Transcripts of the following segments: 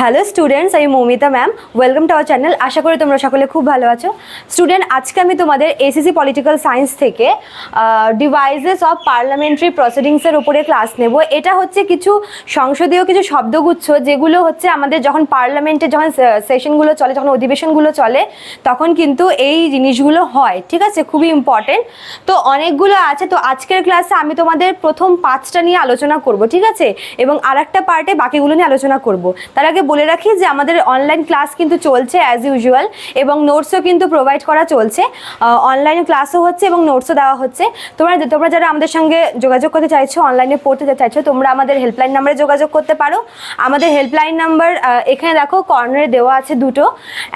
Hello students, আমি Moumita ma'am. Welcome to our channel আশা করি তোমরা সকলে খুব ভালো আছো। স্টুডেন্ট আজকে আমি তোমাদের এসিসি পলিটিক্যাল সায়েন্স থেকে ডিভাইসেস অফ পার্লামেন্টারি প্রসিডিংসের উপরে ক্লাস নেব। এটা হচ্ছে কিছু সংসদীয় কিছু শব্দগুচ্ছ, যেগুলো হচ্ছে আমাদের যখন পার্লামেন্টে যখন সেশনগুলো চলে, যখন অধিবেশনগুলো চলে, তখন কিন্তু এই জিনিসগুলো হয়। ঠিক আছে? খুবই ইম্পর্টেন্ট তো অনেকগুলো আছে। তো আজকের ক্লাসে আমি তোমাদের প্রথম পাঁচটা নিয়ে আলোচনা করব। ঠিক আছে? এবং আর একটা পার্টে বাকিগুলো নিয়ে আলোচনা করব। তার আগে বলে রাখি যে আমাদের অনলাইন ক্লাস কিন্তু চলছে অ্যাজ ইউজুয়াল এবং নোটসও কিন্তু প্রোভাইড করা চলছে। অনলাইন ক্লাসও হচ্ছে এবং নোটসও দেওয়া হচ্ছে। তোমরা তোমরা যারা আমাদের সঙ্গে যোগাযোগ করতে চাইছো অনলাইনে পড়তে চাইছো, তোমরা আমাদের হেল্পলাইন নাম্বারে যোগাযোগ করতে পারো। আমাদের হেল্পলাইন নাম্বার এখানে দেখো কর্নারে দেওয়া আছে দুটো।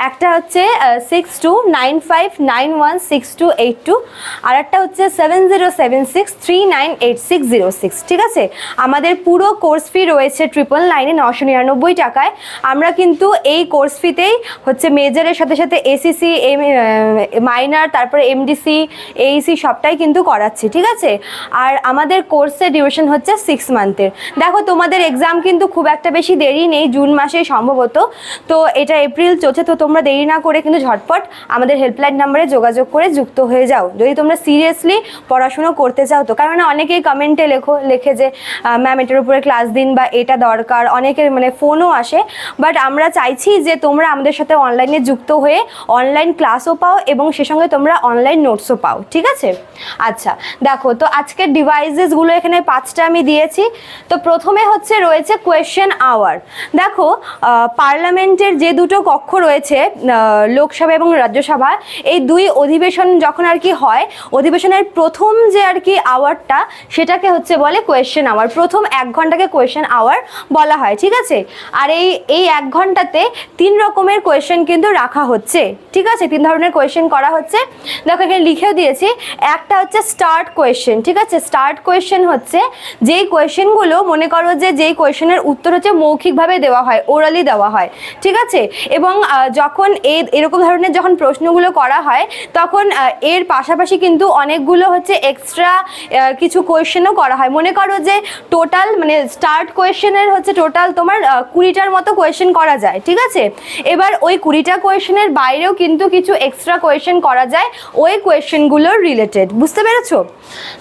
একটা হচ্ছে six two nine five nine one six two eight two আর একটা হচ্ছে seven zero seven six three nine eight six zero six ঠিক আছে? আমাদের পুরো কোর্স ফি রয়েছে ট্রিপল নাইনে নশো নিরানব্বই টাকায়। আমরা কিন্তু এই কোর্স ফিতেই হচ্ছে মেজরের সাথে সাথে এসিসি এম মাইনার তারপরে এমডিসি এইসি সবটাই কিন্তু করাচ্ছি, ঠিক আছে? আর আমাদের কোর্সের ডিউরেশন হচ্ছে সিক্স মান্থের দেখো, তোমাদের এক্সাম কিন্তু খুব একটা বেশি দেরি নেই, জুন মাসে সম্ভবত। তো এটা এপ্রিল চলছে, তো তোমরা দেরি না করে কিন্তু ঝটপট আমাদের হেল্পলাইন নাম্বারে যোগাযোগ করে যুক্ত হয়ে যাও। যদি তোমরা সিরিয়াসলি পড়াশুনো করতে চাও তো। কারণ অনেকেই কমেন্টে লেখো, লেখে যে ম্যাম এটার উপরে ক্লাস দিন বা এটা দরকার। অনেকের মানে ফোনও আসে। বাট আমরা চাইছি যে তোমরা আমাদের সাথে অনলাইনে যুক্ত হয়ে অনলাইন ক্লাসও পাও এবং সে সঙ্গে তোমরা অনলাইন নোটসও পাও, ঠিক আছে? আচ্ছা দেখো, তো আজকের ডিভাইসেসগুলো এখানে পাঁচটা আমি দিয়েছি। তো প্রথমে হচ্ছে রয়েছে কোয়েশ্চেন আওয়ার দেখো পার্লামেন্টের যে দুটো কক্ষ রয়েছে লোকসভা এবং রাজ্যসভা, এই দুই অধিবেশন যখন আর কি হয়, অধিবেশনের প্রথম যে আর কি আওয়ারটা সেটাকে হচ্ছে বলে কোয়েশ্চেন আওয়ার প্রথম এক ঘন্টাকে কোয়েশ্চেন আওয়ার বলা হয়, ঠিক আছে? আর এই এই এক ঘন্টাতে তিন রকমের কোয়েশ্চেন কিন্তু রাখা হচ্ছে। ঠিক আছে? তিন ধরনের কোয়েশ্চেন করা হচ্ছে। দেখো, এখানে লিখেও দিয়েছি। একটা হচ্ছে স্টার্ট কোয়েশ্চেন ঠিক আছে? স্টার্ট কোয়েশ্চেন হচ্ছে যেই কোয়েশ্চেনগুলো মনে করো যে যেই কোয়েশ্চেনের উত্তর হচ্ছে মৌখিকভাবে দেওয়া হয় ওরালি দেওয়া হয়, ঠিক আছে? এবং যখন এই এরকম ধরনের যখন প্রশ্নগুলো করা হয়, তখন এর পাশাপাশি কিন্তু অনেকগুলো হচ্ছে এক্সট্রা কিছু কোয়েশ্চেনও করা হয়। মনে করো যে টোটাল মানে স্টার্ট কোয়েশ্চেনের হচ্ছে টোটাল তোমার কুড়িটার মতো কোয়েশ্চেন করা যায়, ঠিক আছে? এবার ওই কুড়িটা কোয়েশ্চেনের বাইরেও কিন্তু কিছু এক্সট্রা কোয়েশ্চেন করা যায়, ওই কোয়েশ্চেনগুলোর রিলেটেড বুঝতে পেরেছ?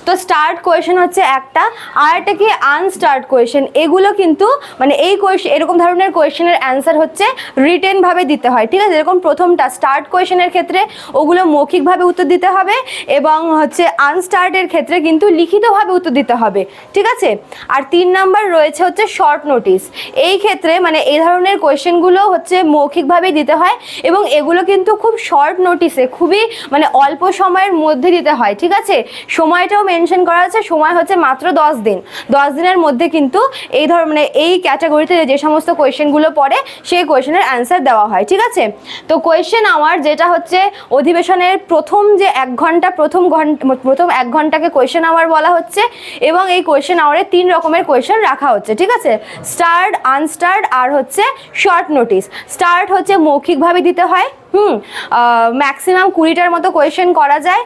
তো স্টার্ট কোয়েশ্চেন হচ্ছে একটা, আর একটা কি আনস্টার্ট কোয়েশ্চেন এগুলো কিন্তু মানে এই কোয়েশ্চেন এরকম ধরনের কোয়েশ্চেনের অ্যান্সার হচ্ছে রিটেনভাবে দিতে হয়, ঠিক আছে? যেরকম প্রথমটা স্টার্ট কোয়েশ্চেনের ক্ষেত্রে ওগুলো মৌখিকভাবে উত্তর দিতে হবে এবং হচ্ছে আনস্টার্টের ক্ষেত্রে কিন্তু লিখিতভাবে উত্তর দিতে হবে, ঠিক আছে? আর তিন নাম্বার রয়েছে হচ্ছে শর্ট নোটিস এই ক্ষেত্রে মানে এই ধরনের কোয়েশ্চেনগুলো হচ্ছে মৌখিকভাবেই দিতে হয় এবং এগুলো কিন্তু খুব শর্ট নোটিসে খুবই মানে অল্প সময়ের মধ্যে দিতে হয়, ঠিক আছে? সময়টাও মেনশন করা আছে, সময় হচ্ছে মাত্র দশ দিন। দশ দিনের মধ্যে কিন্তু এই ধর মানে এই ক্যাটাগরিতে যে সমস্ত কোয়েশ্চেনগুলো পড়ে, সেই কোয়েশ্চেনের অ্যান্সার দেওয়া হয়, ঠিক আছে? তো কোয়েশ্চেন আমার যেটা হচ্ছে অধিবেশনের প্রথম যে এক ঘণ্টা, প্রথম ঘণ্টা, প্রথম এক ঘন্টাকে কোয়েশ্চেন আওয়ার বলা হচ্ছে এবং এই কোয়েশ্চেন আওয়ারে তিন রকমের কোয়েশ্চেন রাখা হচ্ছে, ঠিক আছে? স্টার্ট আনস্টার্ট আর হচ্ছে শর্ট নোটিস স্টার্ট হচ্ছে মৌখিকভাবে দিতে হয়। হুম ম্যাক্সিমাম কুড়িটার মতো কোয়েশ্চেন করা যায়।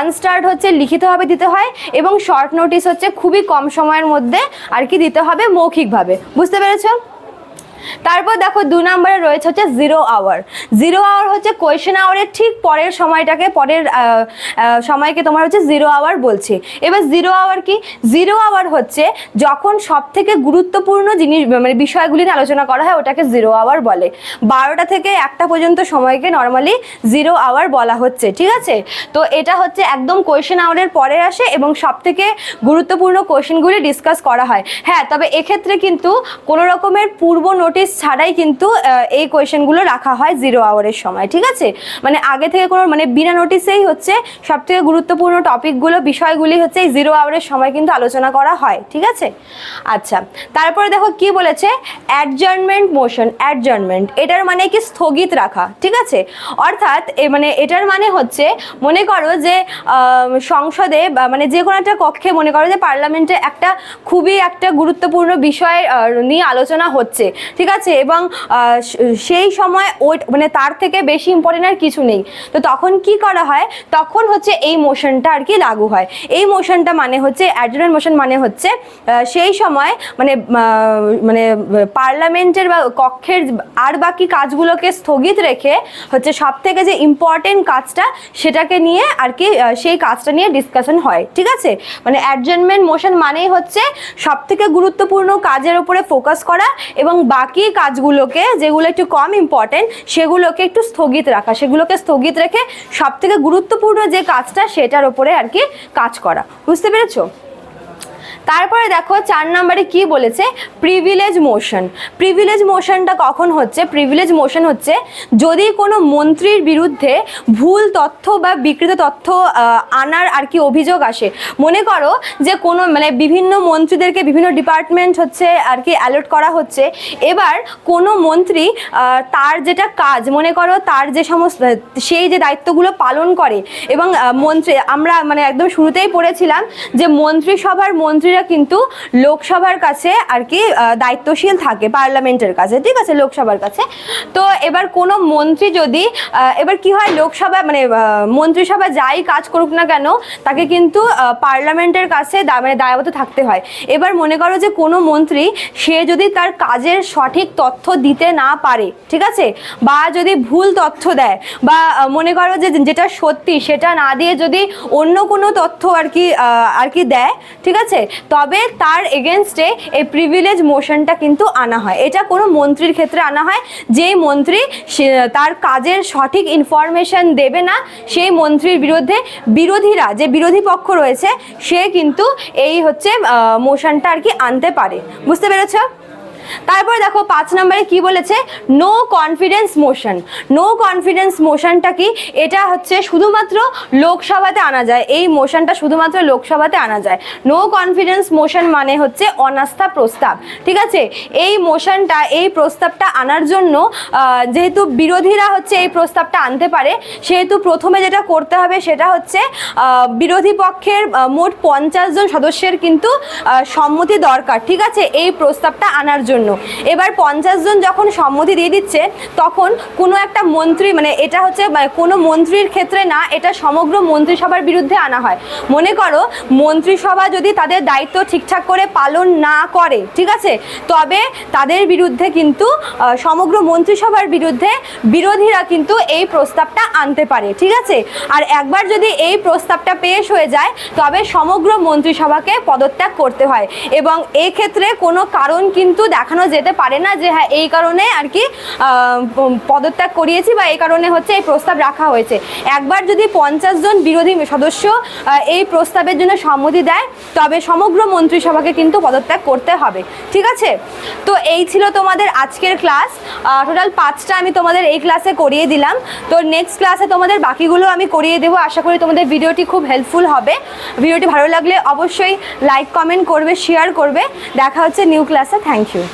আনস্টার্ট হচ্ছে লিখিতভাবে দিতে হয় এবং শর্ট নোটিস হচ্ছে খুবই কম সময়ের মধ্যে আর কি দিতে হবে মৌখিকভাবে। বুঝতে পেরেছ? তারপর দেখো দু নম্বরে রয়েছে হচ্ছে জিরো আওয়ার জিরো আওয়ার হচ্ছে কোয়েশ্চেন আওয়ারের ঠিক পরের সময়টাকে, পরের সময়কে তোমার হচ্ছে জিরো আওয়ার বলছি। এবার জিরো আওয়ার কি? জিরো আওয়ার হচ্ছে যখন সব থেকে গুরুত্বপূর্ণ জিনিস মানে বিষয়গুলি নিয়ে আলোচনা করা হয়, ওটাকে জিরো আওয়ার বলে। বারোটা থেকে একটা পর্যন্ত সময়কে নর্মালি জিরো আওয়ার বলা হচ্ছে, ঠিক আছে? তো এটা হচ্ছে একদম কোয়েশ্চেন আওয়ারের পরে আসে এবং সব থেকে গুরুত্বপূর্ণ কোয়েশ্চেনগুলি ডিসকাস করা হয়। হ্যাঁ তবে এক্ষেত্রে কিন্তু কোনো রকমের পূর্ব নোটিশ ছাড়াই কিন্তু এই কোয়েশ্চেনগুলো রাখা হয় জিরো আওয়ারের সময়, ঠিক আছে? মানে আগে থেকে কোনো মানে বিনা নোটিসেই হচ্ছে সব থেকে গুরুত্বপূর্ণ টপিকগুলো বিষয়গুলি হচ্ছে এই জিরো আওয়ারের সময় কিন্তু আলোচনা করা হয়, ঠিক আছে? আচ্ছা তারপরে দেখো কি বলেছে? অ্যাডজার্নমেন্ট মোশন অ্যাডজার্নমেন্ট এটার মানে কি স্থগিত রাখা, ঠিক আছে? অর্থাৎ, এ মানে এটার মানে হচ্ছে, মনে করো যে সংসদে মানে যে কোনো একটা কক্ষে মনে করো যে পার্লামেন্টে একটা খুবই একটা গুরুত্বপূর্ণ বিষয় নিয়ে আলোচনা হচ্ছে, ঠিক ঠিক আছে? এবং সেই সময় ওই মানে তার থেকে বেশি ইম্পর্টেন্ট আর কিছু নেই। তো তখন কি করা হয়? তখন হচ্ছে এই মোশনটা আর কি লাগু হয়। এই মোশনটা মানে হচ্ছে অ্যাডজোনেন্ট মোশন মানে হচ্ছে সেই সময় মানে মানে পার্লামেন্টের বা কক্ষের আর বাকি কাজগুলোকে স্থগিত রেখে হচ্ছে সব থেকে যে ইম্পর্টেন্ট কাজটা সেটাকে নিয়ে আর কি সেই কাজটা নিয়ে ডিসকাশন হয়। ঠিক আছে? মানে অ্যাডজনমেন্ট মোশন মানেই হচ্ছে সব থেকে গুরুত্বপূর্ণ কাজের উপরে ফোকাস করা এবং বাকি কাজগুলোকে, যেগুলো একটু কম ইম্পর্টেন্ট সেগুলোকে একটু স্থগিত রাখা। সেগুলোকে স্থগিত রেখে সবথেকে গুরুত্বপূর্ণ যে কাজটা, সেটার ওপরে আর কি কাজ করা। বুঝতে পেরেছ? তারপরে দেখো চার নম্বরে কি বলেছে? প্রিভিলেজ মোশন প্রিভিলেজ মোশনটা কখন হচ্ছে? প্রিভিলেজ মোশন হচ্ছে যদি কোনো মন্ত্রীর বিরুদ্ধে ভুল তথ্য বা বিকৃত তথ্য আনার আর কি অভিযোগ আসে, মনে করো যে কোনো মানে বিভিন্ন মন্ত্রীদেরকে বিভিন্ন ডিপার্টমেন্ট হচ্ছে আর কি অ্যালার্ট করা হচ্ছে, এবার কোনো মন্ত্রী তার যেটা কাজ, মনে করো তার যে সমস্ত, সেই যে দায়িত্বগুলো পালন করে এবং মন্ত্রী, আমরা মানে একদম শুরুতেই পড়েছিলাম যে মন্ত্রিসভার মন্ত্রীরা কিন্তু লোকসভার কাছে আর কি দায়িত্বশীল থাকে, পার্লামেন্টের কাছে, ঠিক আছে, লোকসভার কাছে। তো এবার কোনো মন্ত্রী যদি এবার কি হয় লোকসভা মানে মন্ত্রিসভা যাই কাজ করুক না কেন, তাকে কিন্তু পার্লামেন্টের কাছে মানে দায়বদ্ধ থাকতে হয়। এবার মনে করো যে কোনো মন্ত্রী, সে যদি তার কাজের সঠিক তথ্য দিতে না পারে, ঠিক আছে, বা যদি ভুল তথ্য দেয়, বা মনে করো যে যেটা সত্যি, সেটা না দিয়ে যদি অন্য কোনো তথ্য আর কি আর কি দেয়, ঠিক আছে তবে তার এগেনস্টে এই প্রিভিলেজ মোশনটা কিন্তু আনা হয়। এটা কোনো মন্ত্রীর ক্ষেত্রে আনা হয়, যেই মন্ত্রী তার কাজের সঠিক ইনফরমেশন দেবে না, সেই মন্ত্রীর বিরুদ্ধে বিরোধীরা, যে বিরোধী পক্ষ রয়েছে, সে কিন্তু এই হচ্ছে মোশনটা আর কি আনতে পারে। বুঝতে পেরেছ? তারপরে দেখো পাঁচ নম্বরে কি বলেছে? No confidence motion no confidence মোশনটা কি? এটা হচ্ছে শুধুমাত্র লোকসভাতে আনা যায়। এই মোশনটা শুধুমাত্র লোকসভাতে আনা যায়। নো কনফিডেন্স মোশন মানে হচ্ছে অনাস্থা প্রস্তাব। ঠিক আছে? এই মোশনটা এই প্রস্তাবটা আনার জন্য যেহেতু বিরোধীরা হচ্ছে এই প্রস্তাবটা আনতে পারে, সেহেতু প্রথমে যেটা করতে হবে সেটা হচ্ছে বিরোধী পক্ষের মোট পঞ্চাশ জন সদস্যের কিন্তু সম্মতি দরকার। ঠিক আছে? এই প্রস্তাবটা আনার জন্য। এবার পঞ্চাশ জন যখন সম্মতি দিয়ে দিচ্ছে, তখন কোনো একটা মন্ত্রী মানে এটা হচ্ছে কোনো মন্ত্রীর ক্ষেত্রে না, এটা সমগ্র মন্ত্রিসভার বিরুদ্ধে আনা হয়। মনে করো, মন্ত্রিসভা যদি তাদের দায়িত্ব ঠিকঠাক করে পালন না করে, ঠিক আছে? তবে তাদের বিরুদ্ধে কিন্তু সমগ্র মন্ত্রিসভার বিরুদ্ধে বিরোধীরা কিন্তু এই প্রস্তাবটা আনতে পারে, ঠিক আছে? আর একবার যদি এই প্রস্তাবটা পেশ হয়ে যায়, তবে সমগ্র মন্ত্রিসভাকে পদত্যাগ করতে হয়। এবং এক্ষেত্রে কোনো কারণ কিন্তু দেখানো যেতে পারে না যে হ্যাঁ এই কারণে আর কি পদত্যাগ করিয়েছি বা এই কারণে হচ্ছে এই প্রস্তাব রাখা হয়েছে। একবার যদি পঞ্চাশ জন বিরোধী সদস্য এই প্রস্তাবের জন্য সম্মতি দেয়, তবে সমগ্র মন্ত্রিসভাকে কিন্তু পদত্যাগ করতে হবে। ঠিক আছে? তো এই ছিল তোমাদের আজকের ক্লাস। টোটাল পাঁচটা আমি তোমাদের এই ক্লাসে করিয়ে দিলাম। তো নেক্সট ক্লাসে তোমাদের বাকিগুলো আমি করিয়ে দেবো। আশা করি তোমাদের ভিডিওটি খুব হেল্পফুল হবে। ভিডিওটি ভালো লাগলে অবশ্যই লাইক কমেন্ট করবে শেয়ার করবে। দেখা হচ্ছে নিউ ক্লাসে থ্যাংক ইউ